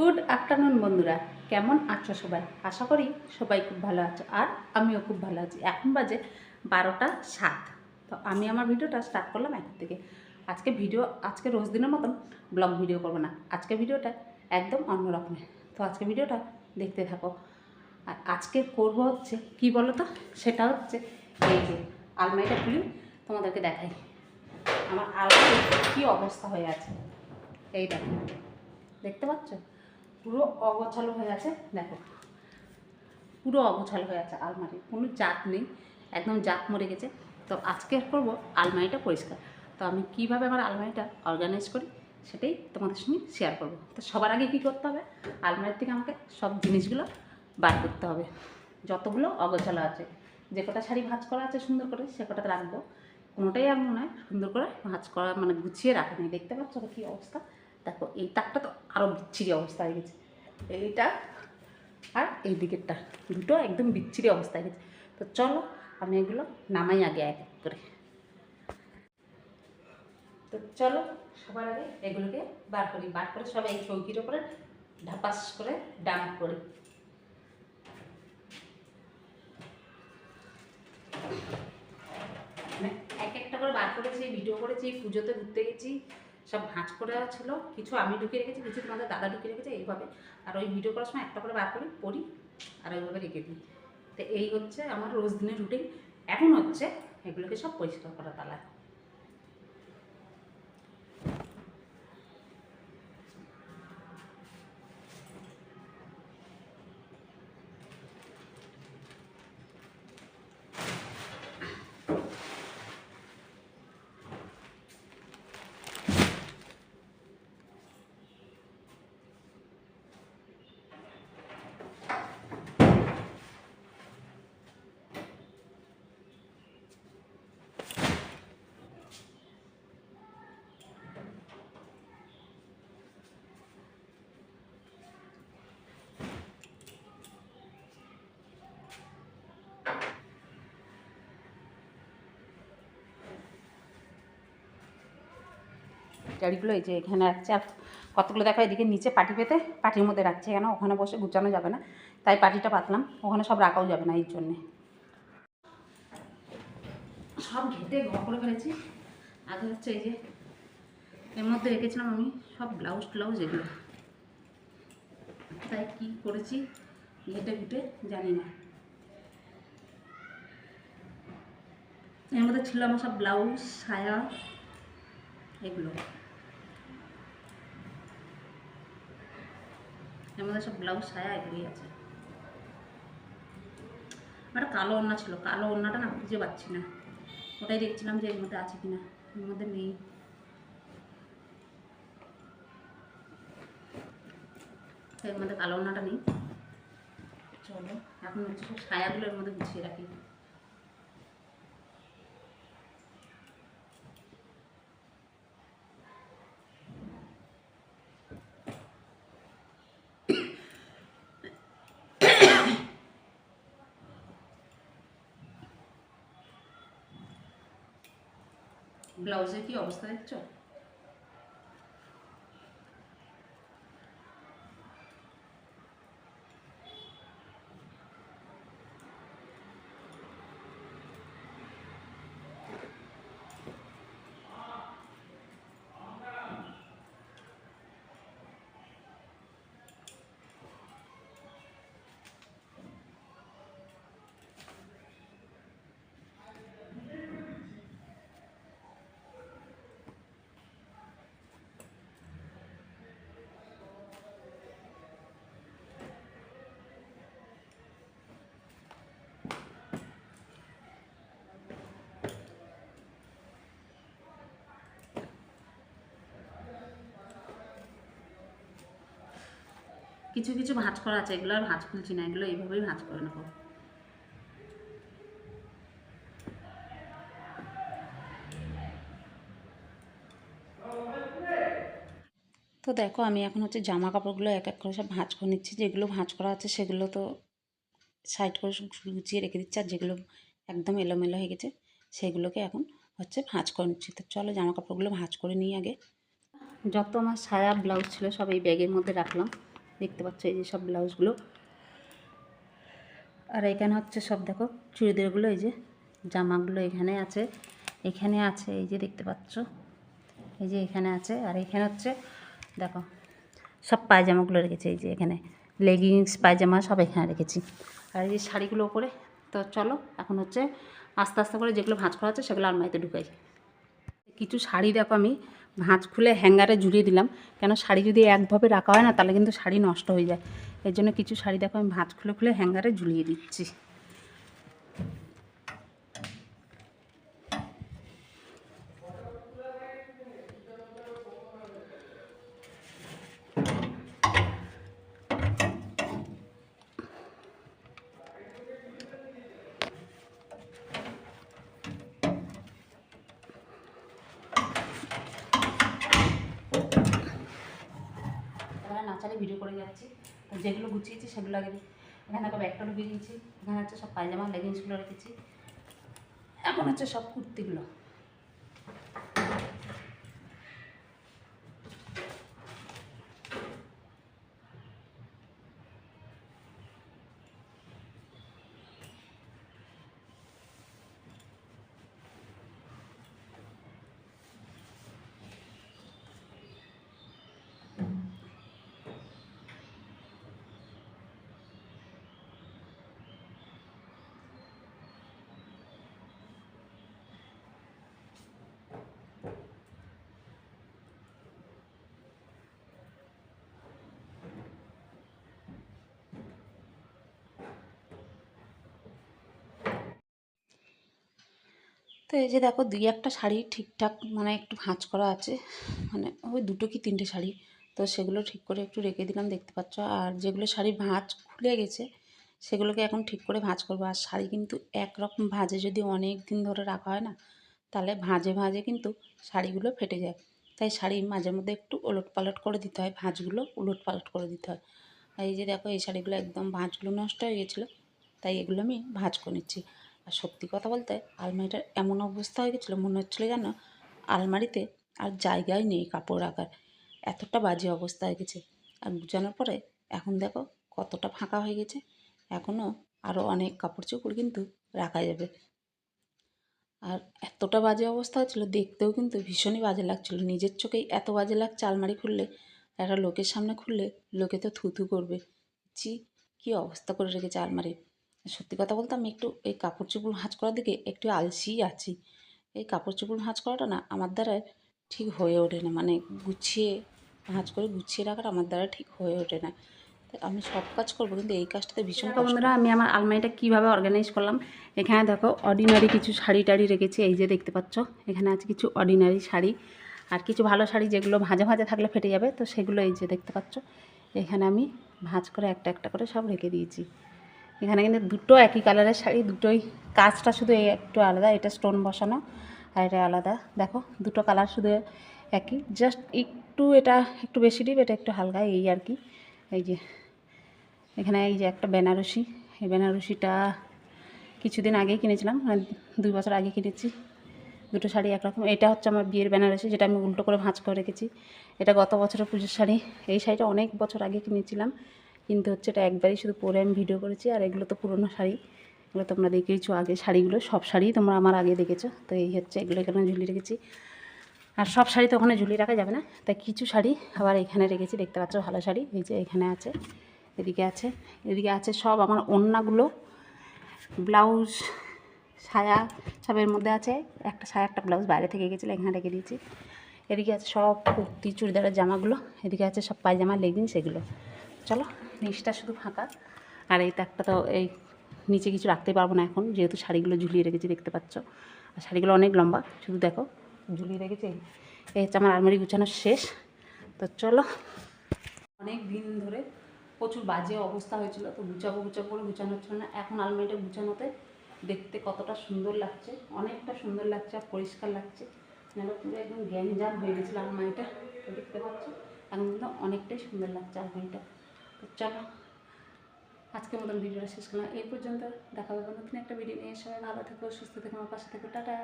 Good afternoon বন্ধুরা। কেমন আছো সবাই? আশা করি সবাই খুব ভালো আছো আর আমিও খুব ভালো আছি। এখন বাজে বারোটা সাত। তো আমি আমার ভিডিওটা স্টার্ট করলাম এখন থেকে। আজকে ভিডিও, আজকে রোজ দিনের মতন ব্লগ ভিডিও করব না। আজকে ভিডিওটা একদম অন্য রকমের। তো আজকে ভিডিওটা দেখতে থাকো। আর আজকে করব হচ্ছে, কি বলো তো সেটা হচ্ছে এই যে আলমারিটা খুলি, তোমাদেরকে দেখাই। আমার আলমারি কী অবস্থা হয়ে আছে। এই দেখো। দেখতে পাচ্ছ? পুরো অগোছালো হয়ে আছে, দেখো। পুরো অগোছালো হয়ে আছে আলমারি, কোনো জাত নেই, একদম জাত মরে গেছে। তো আজকে করব আলমারিটা পরিষ্কার। তো আমি কীভাবে আমার আলমারিটা অর্গানাইজ করি, সেটাই তোমাদের সঙ্গে শেয়ার করব। তো সবার আগে কী করতে হবে? আলমারি থেকে আমাকে সব জিনিসগুলো বার করতে হবে। যতগুলো অগোছালো আছে। যে কটা শাড়ি ভাঁজ করা আছে সুন্দর করে, সে কটাতে রাখব। কোনোটাই আর মনে হয় সুন্দর করে ভাঁজ করা মানে গুছিয়ে রাখা নেই। দেখতে পাচ্ছ কী অবস্থা? দেখো, এই তাকটা তো আরও বিচ্ছিরি অবস্থা হয়ে গেছে। এইটা আর এই দিকের দিকেরটা, দুটো একদম বিচ্ছিরি অবস্থা হয়ে গেছে। তো চলো, আমি এগুলো নামাই আগে এক এক করে। তো চলো, সবার আগে এগুলোকে বার করি। বার করে সব এই চৌকির ওপরে ঢাপাস করে ডাম্প করি। মানে এক একটা করে বার করেছি, ভিডিও করেছি, পুজোতে ঘুরতে গেছি। সব ভাঁজ করে ছিল, কিছু আমি ঢুকিয়ে রেখেছি, কিছু তোমাদের দাদা ঢুকিয়ে রেখেছে, এইভাবে। আর ওই ভিডিও করার সময় একটা করে বার করি, পড়ি, আর ওইভাবে রেখে দিই। তো এই হচ্ছে আমার রোজ দিনের রুটিন এখন হচ্ছে এগুলোকে সব পরিষ্কার করা, তালা গাড়িগুলো, এই যে এখানে রাখছে। আর কতগুলো দেখো, এদিকে নিচে পাটি পেতে, পাটির মধ্যে রাখছে কেন? ওখানে বসে গুছানো যাবে না। তাই পাটিটা পাতলাম। ওখানে সব রাখাও যাবে না এর জন্যে। সব ঘেটে ঘর করে ফেলেছি। আগে হচ্ছে এই যে, এর মধ্যে রেখেছিলাম আমি সব ব্লাউজ ট্লাউজ এগুলো। তাই কি করেছি, ঘেটে ঘুটে জানি না। এর মধ্যে ছিল আমার সব ব্লাউজ, সায়া, এগুলো। এর মধ্যে সব ব্লাউজ সায়া এগুলোই আছে। একটা কালো ওড়না ছিল কালো ওড়নাটা না খুঁজে পাচ্ছি না। ওটাই দেখছিলাম যে এর মধ্যে আছে কিনা এর মধ্যে নেই। এর মধ্যে কালো ওড়নাটা নেই। চলো। এখন হচ্ছে সব সায়াগুলো এর মধ্যে গুছিয়ে রাখি। ব্লাউজের কি অবস্থা দেখছ? কিছু কিছু ভাঁজ করা আছে, এগুলো আর ভাঁজ খুলছি না, এগুলো এইভাবেই ভাঁজ করে নেব। তো দেখো, আমি এখন হচ্ছে জামা কাপড়গুলো এক এক করে সব ভাঁজ করে নিচ্ছি, যেগুলো ভাঁজ করা আছে সেগুলো তো সাইড করে গুছিয়ে রেখে দিচ্ছি, আর যেগুলো একদম এলোমেলো হয়ে গেছে সেগুলোকে এখন হচ্ছে ভাঁজ করে নিচ্ছি। তো চলো জামা কাপড়গুলো ভাঁজ করে নিই আগে। যত আমার সায়া ব্লাউজ ছিল সব এই ব্যাগের মধ্যে রাখলাম। দেখতে পাচ্ছ এই যে সব ব্লাউজগুলো। আর এখানে হচ্ছে সব দেখো চুড়িদারগুলো, এই যে জামাগুলো এখানে আছে এখানে আছে, এই যে দেখতে পাচ্ছ, এই যে এখানে আছে, আর এখানে হচ্ছে দেখো সব পায়জামাগুলো রেখেছি, এই যে এখানে লেগিংস পায়জামা সব এখানে রেখেছি। আর এই যে শাড়িগুলো ওপরে তো চলো এখন হচ্ছে আস্তে আস্তে করে যেগুলো ভাঁজ করা আছে সেগুলো আলমারিতে ঢুকাই। কিছু শাড়ি দেখো আমি ভাঁজ খুলে হ্যাঙ্গারে ঝুলিয়ে দিলাম। কেন শাড়ি যদি একভাবে রাখা হয় না, তাহলে কিন্তু শাড়ি নষ্ট হয়ে যায়। এর জন্য কিছু শাড়ি দেখো, আমি ভাঁজ খুলে খুলে হ্যাঙ্গারে ঝুলিয়ে দিচ্ছি। এখানে ভিডিও করে যাচ্ছি। তো যেগুলো গুছিয়েছি সেগুলো আগে এখানে একটা ব্যাগটা ঢুকিয়ে দিয়েছি। এখানে হচ্ছে সব পায়জামা লেগিংসগুলো রেখেছি। এখন হচ্ছে সব কুর্তিগুলো। তো এই যে দেখো দুই একটা শাড়ি ঠিকঠাক মানে একটু ভাঁজ করা আছে মানে ওই দুটো কি তিনটে শাড়ি, তো সেগুলো ঠিক করে একটু রেখে দিলাম, দেখতে পাচ্ছ? আর যেগুলো শাড়ি ভাঁজ খুলে গেছে, সেগুলোকে এখন ঠিক করে ভাঁজ করব। আর শাড়ি কিন্তু একরকম ভাঁজে যদি অনেক দিন ধরে রাখা হয় না, তাহলে ভাঁজে ভাঁজে কিন্তু শাড়িগুলো ফেটে যায়। তাই শাড়ি মাঝে মধ্যে একটু ওলট পালট করে দিতে হয়, ভাঁজগুলো উলট পালট করে দিতে হয়। আর এই যে দেখো, এই শাড়িগুলো একদম ভাঁজগুলো নষ্ট হয়ে গেছিল, তাই এগুলো আমি ভাঁজ করে নিচ্ছি। আর সত্যি কথা বলতে আলমারিটার এমন অবস্থা হয়ে গেছিল, মনে হচ্ছিল যেন আলমারিতে আর জায়গায় নেই কাপড় রাখার। এতটা বাজে অবস্থা হয়ে গেছে। আর গুছানোর পরে এখন দেখো কতটা ফাঁকা হয়ে গেছে। এখনও আরও অনেক কাপড় চোপড় কিন্তু রাখা যাবে। আর এতটা বাজে অবস্থা হচ্ছিল দেখতেও কিন্তু ভীষণই বাজে লাগছিল। নিজের চোখেই এত বাজে লাগছে আলমারি খুললে, একটা লোকের সামনে খুললে লোকে তো থুথু করবে। ছি, কী অবস্থা করে রেখেছে আলমারির সত্যি কথা বলতে আমি একটু এই কাপড় চোপড় ভাঁজ করার দিকে একটু আলসিই আছি। এই কাপড় চোপড় ভাঁজ করাটা না আমার দ্বারা ঠিক হয়ে ওঠে না। মানে গুছিয়ে ভাঁজ করে গুছিয়ে রাখাটা আমার দ্বারা ঠিক হয়ে ওঠে না। আমি সব কাজ করব কিন্তু এই কাজটাতে ভীষণ বন্ধুরা আমি আমার আলমারিটা কীভাবে অর্গানাইজ করলাম? এখানে দেখো অর্ডিনারি কিছু শাড়ি টাড়ি রেখেছি এই যে দেখতে পাচ্ছ। এখানে আছে কিছু অর্ডিনারি শাড়ি আর কিছু ভালো শাড়ি যেগুলো ভাজা ভাজা থাকলে ফেটে যাবে তো সেগুলো এই যে দেখতে পাচ্ছ। এখানে আমি ভাঁজ করে একটা একটা করে সব রেখে দিয়েছি। এখানে কিন্তু দুটো একই কালারের শাড়ি, দুটোই কাজটা শুধু একটু আলাদা, এটা স্টোন বসানো আর এটা আলাদা। দেখো, দুটো কালার শুধু একই। জাস্ট একটু এটা একটু বেশি ডিপ এটা একটু হালকা, এই আর কি। এই যে, এখানে এই যে একটা বেনারসি, এই বেনারসিটা কিছুদিন আগেই কিনেছিলাম মানে দুই বছর আগে কিনেছি। দুটো শাড়ি একরকম। এটা হচ্ছে আমার বিয়ের বেনারসি, যেটা আমি উল্টো করে ভাঁজ করে রেখেছি। এটা গত বছরের পুজোর শাড়ি। এই শাড়িটা অনেক বছর আগে কিনেছিলাম। কিন্তু হচ্ছে এটা একবারই শুধু পরে আমি ভিডিও করেছি, আর এগুলো তো পুরনো শাড়ি। এগুলো তোমরা দেখেইছো আগে শাড়িগুলো, সব শাড়ি তোমরা আমার আগে দেখেছ। তো এই হচ্ছে এগুলো এখানে ঝুলিয়ে রেখেছি। আর সব শাড়ি তো ওখানে ঝুলিয়ে রাখা যাবে না। তাই কিছু শাড়ি আবার এখানে রেখেছি, দেখতে পাচ্ছ ভালো শাড়ি। এই যে এখানে আছে, এদিকে আছে এদিকে আছে সব আমার ওড়নাগুলো। ব্লাউজ, সায়া সবের মধ্যে আছে। একটা সায়া, একটা ব্লাউজ বাইরে থেকে গেছিল, এখানে রেখে দিয়েছি। এদিকে আছে সব কুর্তি, চুড়িদারের জামাগুলো, এদিকে আছে সব পায়জামা লেগিংস এগুলো। চলো। নিচটা শুধু ফাঁকা। আর এই তাকটা তো এই নিচে কিছু রাখতে পারব না এখন, যেহেতু শাড়িগুলো ঝুলিয়ে রেখেছি, দেখতে পাচ্ছ। আর শাড়িগুলো অনেক লম্বা, শুধু দেখো, ঝুলিয়ে রেখেছি। এই হচ্ছে আমার আলমারি গুছানো শেষ। তো চলো, অনেক দিন ধরে প্রচুর বাজে অবস্থা হয়েছিল, তো গুছাবো গুছাবো করে গুছানো হচ্ছিল না। এখন আলমারিটা গুছানোতে দেখতে কতটা সুন্দর লাগছে, অনেকটা সুন্দর লাগছে আর পরিষ্কার লাগছে। নাহলে পুরো একদম গ্যাঞ্জাম হয়ে গেছিল আলমারিটা দেখতে পাচ্ছ এখন কিন্তু অনেকটাই সুন্দর লাগছে আলমারিটা। তো চলো, আজকের মতন ভিডিওটা শেষ করলাম। এই পর্যন্ত দেখা হবে নতুন একটা ভিডিও নিয়ে। সবাই ভালো থেকো, সুস্থ থেকো, আমার পাশে থেকো। টাটা।